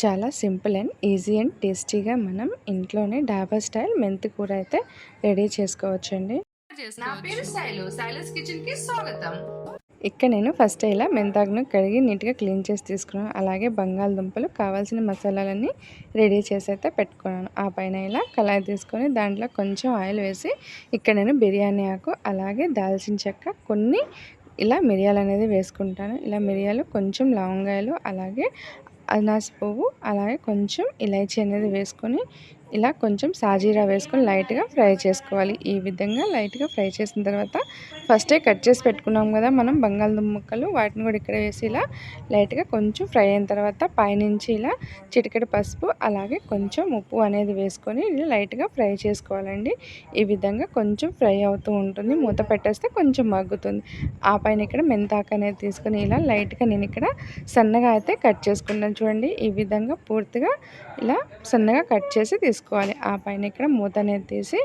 చాలా simple and easy and టేస్టీగా మనం ఇంట్లోనే డాబా స్టైల్ మెంతి కూర అయితే రెడీ చేసుకోవచ్చండి. ఇక్కడ నేను ఫస్ట్ ఇలా మెంతాకును కడిగి నీట్గా క్లీన్ చేసి తీసుకున్నాను. అలాగే బంగాళదుంపలు కావాల్సిన మసాలాలన్నీ రెడీ చేసి అయితే పెట్టుకున్నాను. ఆ పైన ఇలా కళాయి తీసుకొని దాంట్లో కొంచెం ఆయిల్ వేసి ఇక్కడ నేను బిర్యానీ ఆకు అలాగే దాల్చిన చెక్క కొన్ని ఇలా మిరియాలు అనేది వేసుకుంటాను. ఇలా మిరియాలు కొంచెం లవంగాయలు అలాగే అనాస పువ్వు అలాగే కొంచెం ఇలైచీ అనేది వేసుకొని ఇలా కొంచెం సాజీరా వేసుకొని లైట్గా ఫ్రై చేసుకోవాలి. ఈ విధంగా లైట్గా ఫ్రై చేసిన తర్వాత ఫస్టే కట్ చేసి పెట్టుకున్నాం కదా మనం బంగాళదుంప ముక్కలు. వాటిని కూడా ఇక్కడ వేసి ఇలా లైట్గా కొంచెం ఫ్రై అయిన తర్వాత పైనుంచి ఇలా చిటికెడు పసుపు అలాగే కొంచెం ఉప్పు అనేది వేసుకొని ఇలా లైట్గా ఫ్రై చేసుకోవాలండి. ఈ విధంగా కొంచెం ఫ్రై అవుతూ ఉంటుంది. మూత పెట్టేస్తే కొంచెం మగ్గుతుంది. ఆ పైన ఇక్కడ మెంతాకు అనేది తీసుకొని ఇలా లైట్గా నేను ఇక్కడ సన్నగా అయితే కట్ చేసుకున్నాను చూడండి. ఈ విధంగా పూర్తిగా ఇలా సన్నగా కట్ చేసి తీసుకోవాలి. ఆ పైన ఇక్కడ మూత అనేది తీసి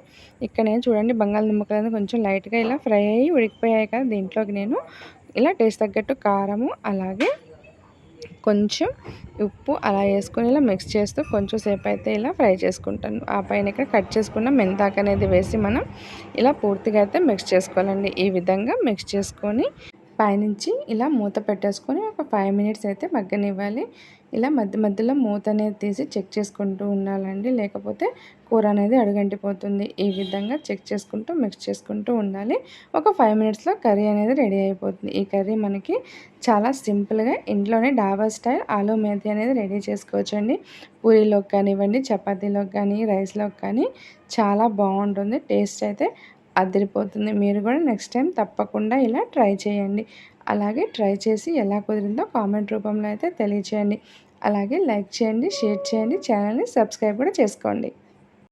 ఇక్కడ నేను చూడండి బంగాళదుంపలు అనేది కొంచెం లైట్గా ఇలా ఫ్రై అయ్యి ఉడికిపోయాయి కదా దీంట్లోకి నేను ఇలా టేస్ట్ తగ్గట్టు కారము అలాగే కొంచెం ఉప్పు అలా వేసుకొని ఇలా మిక్స్ చేస్తూ కొంచెం సేపు అయితే ఇలా ఫ్రై చేసుకుంటాను. ఆ పైన ఇక్కడ కట్ చేసుకున్న మెంతాకు అనేది వేసి మనం ఇలా పూర్తిగా అయితే మిక్స్ చేసుకోవాలండి. ఈ విధంగా మిక్స్ చేసుకొని పైనుంచి ఇలా మూత పెట్టేసుకొని ఒక ఫైవ్ మినిట్స్ అయితే మగ్గనివ్వాలి. ఇలా మధ్య మధ్యలో మూత అనేది తీసి చెక్ చేసుకుంటూ ఉండాలండి. లేకపోతే కూర అనేది అడుగంటిపోతుంది. ఈ విధంగా చెక్ చేసుకుంటూ మిక్స్ చేసుకుంటూ ఉండాలి. ఒక ఫైవ్ మినిట్స్లో కర్రీ అనేది రెడీ అయిపోతుంది. ఈ కర్రీ మనకి చాలా సింపుల్గా ఇంట్లోనే డాబా స్టైల్ ఆలూ మేతి అనేది రెడీ చేసుకోవచ్చండి. పూరీలోకి కానివ్వండి చపాతీలోకి కానీ రైస్లోకి కానీ చాలా బాగుంటుంది. టేస్ట్ అయితే అదిరిపోతుంది. మీరు కూడా నెక్స్ట్ టైం తప్పకుండా ఇలా ట్రై చేయండి. అలాగే ట్రై చేసి ఎలా కుదిరిందో కామెంట్ రూపంలో అయితే తెలియచేయండి. అలాగే లైక్ చేయండి షేర్ చేయండి ఛానల్ని సబ్స్క్రైబ్ కూడా చేసుకోండి.